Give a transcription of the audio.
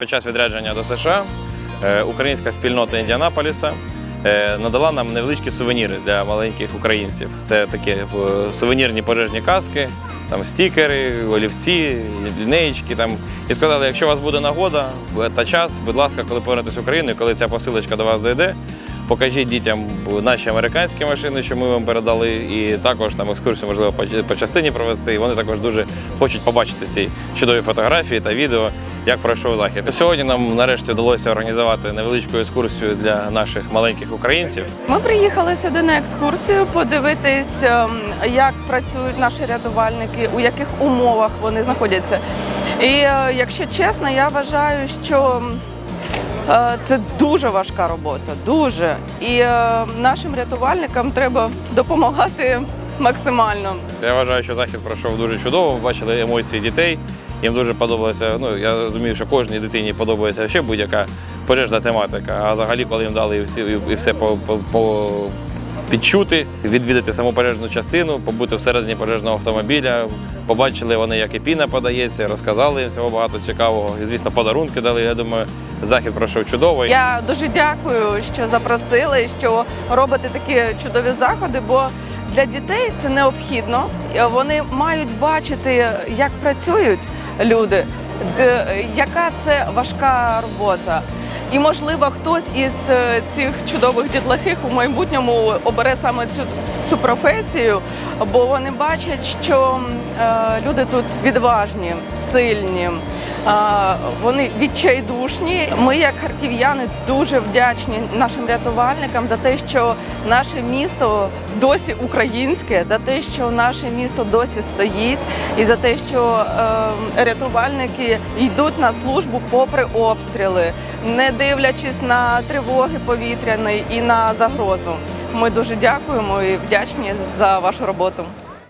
Під час відрядження до США е, українська спільнота Індіанаполіса е, надала нам невеличкі сувеніри для маленьких українців. Це такі е, сувенірні пожежні каски, там стікери, олівці, лінеєчки. Там. І сказали, якщо у вас буде нагода та час, будь ласка, коли повернетесь в Україну, коли ця посилочка до вас зайде, покажіть дітям наші американські машини, що ми вам передали, і також там екскурсію можливо по, частині провести. І вони також дуже хочуть побачити ці чудові фотографії та відео, як пройшов захід. Сьогодні нам нарешті вдалося організувати невеличку екскурсію для наших маленьких українців. Ми приїхали сюди на екскурсію подивитись, ем, як працюють наші рятувальники, у яких умовах вони знаходяться. І е, якщо чесно, я вважаю, що е, це дуже важка робота, дуже. І е, нашим рятувальникам треба допомагати максимально. Я вважаю, що захід пройшов дуже чудово. Бачили емоції дітей. Їм дуже подобалося. Ну я розумію, що кожній дитині подобається ще будь-яка пожежна тематика. А взагалі, коли їм дали і всі і все по, по, по підчути, відвідати саму пожежну частину, побути всередині пожежного автомобіля. Побачили вони, як і піна подається, розказали їм всього багато цікавого. І звісно, подарунки дали. Я думаю, захід пройшов чудово. Я дуже дякую, що запросили, що робите такі чудові заходи, бо для дітей це необхідно. Вони мають бачити, як працюють люди, яка це важка робота. І, можливо, хтось із е, цих чудових дітлахів у майбутньому обере саме цю, цю професію, бо вони бачать, що е, люди тут відважні, сильні, вони відчайдушні. Ми, як харків'яни, дуже вдячні нашим рятувальникам за те, що наше місто досі українське, за те, що наше місто досі стоїть, і за те, що е, рятувальники йдуть на службу попри обстріли, не дивлячись на тривоги повітряні і на загрозу. Ми дуже дякуємо і вдячні за вашу роботу.